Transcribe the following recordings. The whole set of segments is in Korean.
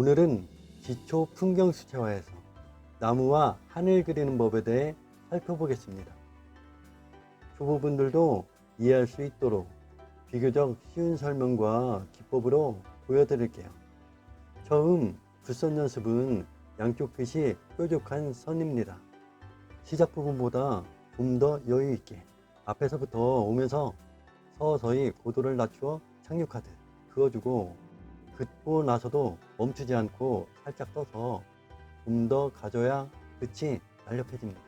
오늘은 기초 풍경 수채화에서 나무와 하늘 그리는 법에 대해 살펴보겠습니다. 초보분들도 이해할 수 있도록 비교적 쉬운 설명과 기법으로 보여드릴게요. 처음 붓선 연습은 양쪽 끝이 뾰족한 선입니다. 시작 부분보다 좀 더 여유 있게 앞에서부터 오면서 서서히 고도를 낮추어 착륙하듯 그어주고 긋고 나서도 멈추지 않고 살짝 떠서 좀 더 가져야 끝이 날렵해집니다.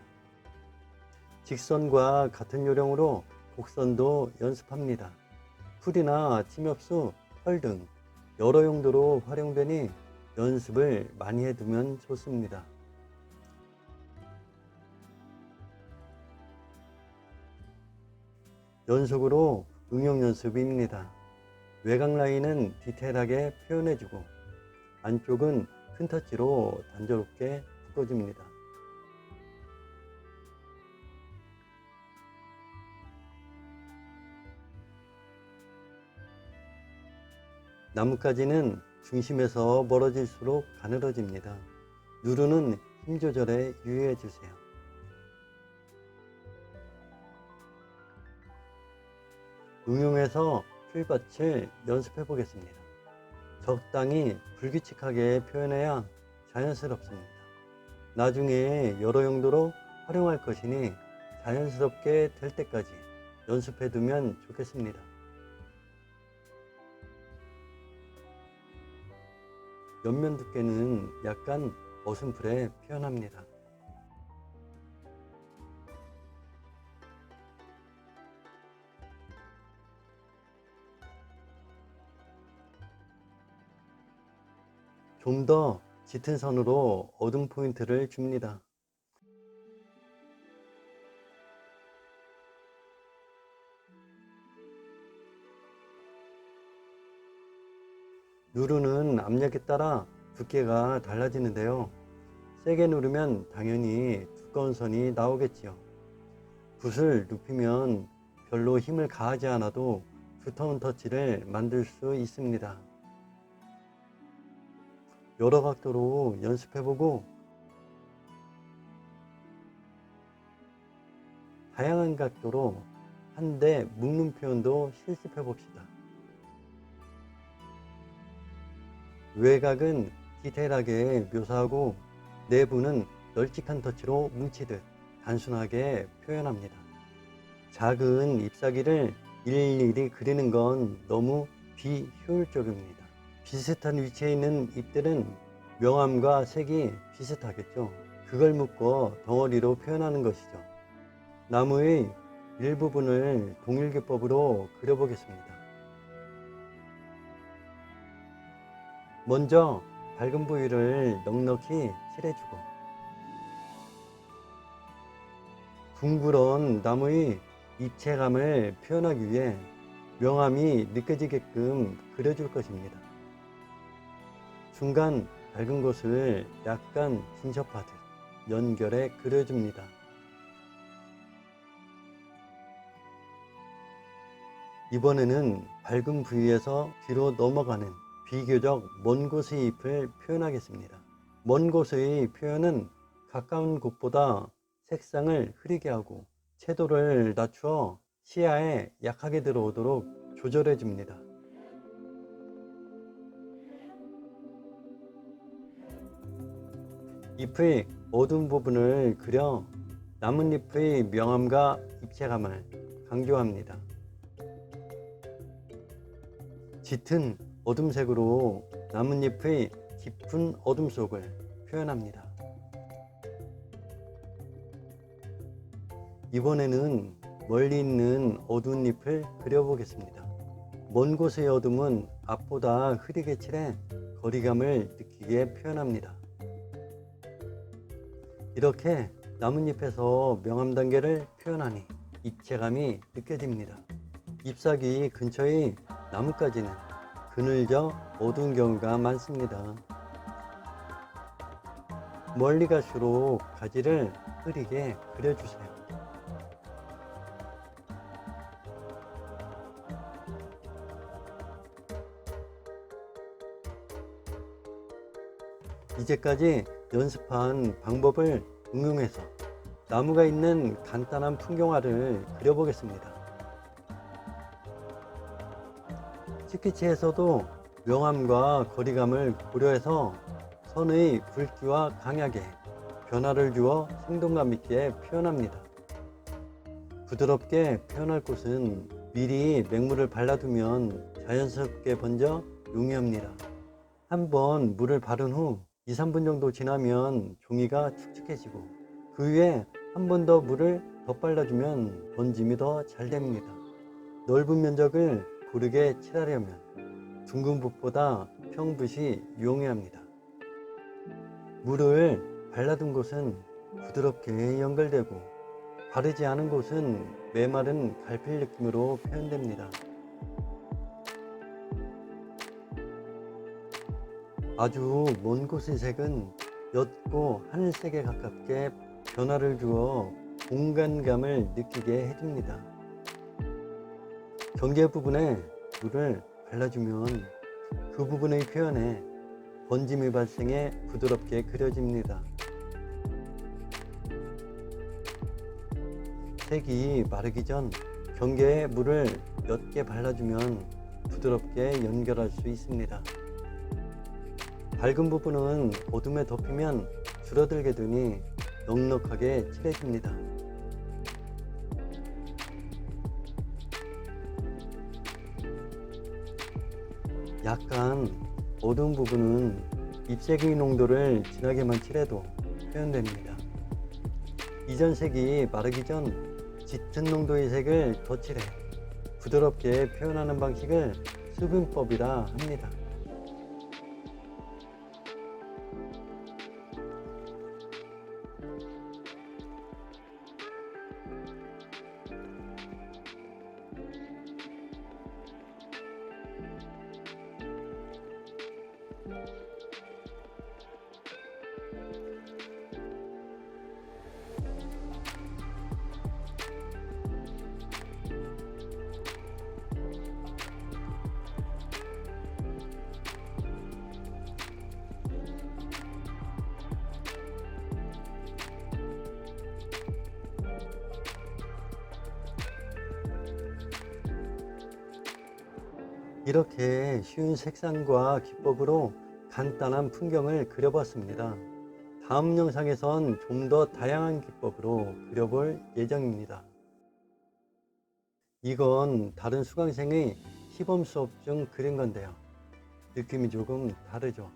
직선과 같은 요령으로 곡선도 연습합니다. 풀이나 침엽수, 펄 등 여러 용도로 활용되니 연습을 많이 해두면 좋습니다. 연속으로 응용 연습입니다. 외곽 라인은 디테일하게 표현해주고 안쪽은 큰 터치로 단조롭게 묶어줍니다. 나뭇가지는 중심에서 멀어질수록 가늘어집니다. 누르는 힘 조절에 유의해 주세요. 응용해서 풀밭을 연습해 보겠습니다. 적당히 불규칙하게 표현해야 자연스럽습니다. 나중에 여러 용도로 활용할 것이니 자연스럽게 될 때까지 연습해 두면 좋겠습니다. 옆면 두께는 약간 어슴풀에 표현합니다. 좀 더 짙은 선으로 어둠 포인트를 줍니다. 누르는 압력에 따라 두께가 달라지는데요. 세게 누르면 당연히 두꺼운 선이 나오겠지요. 붓을 눕히면 별로 힘을 가하지 않아도 두터운 터치를 만들 수 있습니다. 여러 각도로 연습해보고 다양한 각도로 한대 묶는 표현도 실습해봅시다. 외곽은 디테일하게 묘사하고 내부는 널찍한 터치로 뭉치듯 단순하게 표현합니다. 작은 잎사귀를 일일이 그리는 건 너무 비효율적입니다. 비슷한 위치에 있는 잎들은 명암과 색이 비슷하겠죠. 그걸 묶어 덩어리로 표현하는 것이죠. 나무의 일부분을 동일 기법으로 그려보겠습니다. 먼저 밝은 부위를 넉넉히 칠해주고 둥그런 나무의 입체감을 표현하기 위해 명암이 느껴지게끔 그려줄 것입니다. 중간 밝은 곳을 약간 중첩하듯 연결해 그려줍니다. 이번에는 밝은 부위에서 뒤로 넘어가는 비교적 먼 곳의 잎을 표현하겠습니다. 먼 곳의 표현은 가까운 곳보다 색상을 흐리게 하고 채도를 낮추어 시야에 약하게 들어오도록 조절해 줍니다. 잎의 어두운 부분을 그려 나뭇잎의 명암과 입체감을 강조합니다. 짙은 어둠색으로 나뭇잎의 깊은 어둠 속을 표현합니다. 이번에는 멀리 있는 어두운 잎을 그려보겠습니다. 먼 곳의 어둠은 앞보다 흐리게 칠해 거리감을 느끼게 표현합니다. 이렇게 나뭇잎에서 명암 단계를 표현하니 입체감이 느껴집니다. 잎사귀 근처의 나뭇가지는 그늘져 어두운 경우가 많습니다. 멀리 갈수록 가지를 흐리게 그려주세요. 이제까지 연습한 방법을 응용해서 나무가 있는 간단한 풍경화를 그려보겠습니다. 스케치에서도 명암과 거리감을 고려해서 선의 굵기와 강약에 변화를 주어 생동감 있게 표현합니다. 부드럽게 표현할 곳은 미리 맹물을 발라두면 자연스럽게 번져 용이합니다. 한번 물을 바른 후 2, 3분 정도 지나면 종이가 축축해지고 그 위에 한 번 더 물을 더 발라주면 번짐이 더 잘 됩니다. 넓은 면적을 고르게 칠하려면 둥근 붓보다 평붓이 용이합니다. 물을 발라둔 곳은 부드럽게 연결되고 바르지 않은 곳은 메마른 갈필 느낌으로 표현됩니다. 아주 먼 곳의 색은 옅고 하늘색에 가깝게 변화를 주어 공간감을 느끼게 해줍니다. 경계 부분에 물을 발라주면 그 부분의 표현에 번짐이 발생해 부드럽게 그려집니다. 색이 마르기 전 경계에 물을 옅게 발라주면 부드럽게 연결할 수 있습니다. 밝은 부분은 어둠에 덮이면 줄어들게 되니 넉넉하게 칠해줍니다. 약간 어두운 부분은 잎색의 농도를 진하게만 칠해도 표현됩니다. 이전 색이 마르기 전 짙은 농도의 색을 더 칠해 부드럽게 표현하는 방식을 수분법이라 합니다. 이렇게 쉬운 색상과 기법으로 간단한 풍경을 그려봤습니다. 다음 영상에선 좀 더 다양한 기법으로 그려볼 예정입니다. 이건 다른 수강생의 시범 수업 중 그린 건데요. 느낌이 조금 다르죠.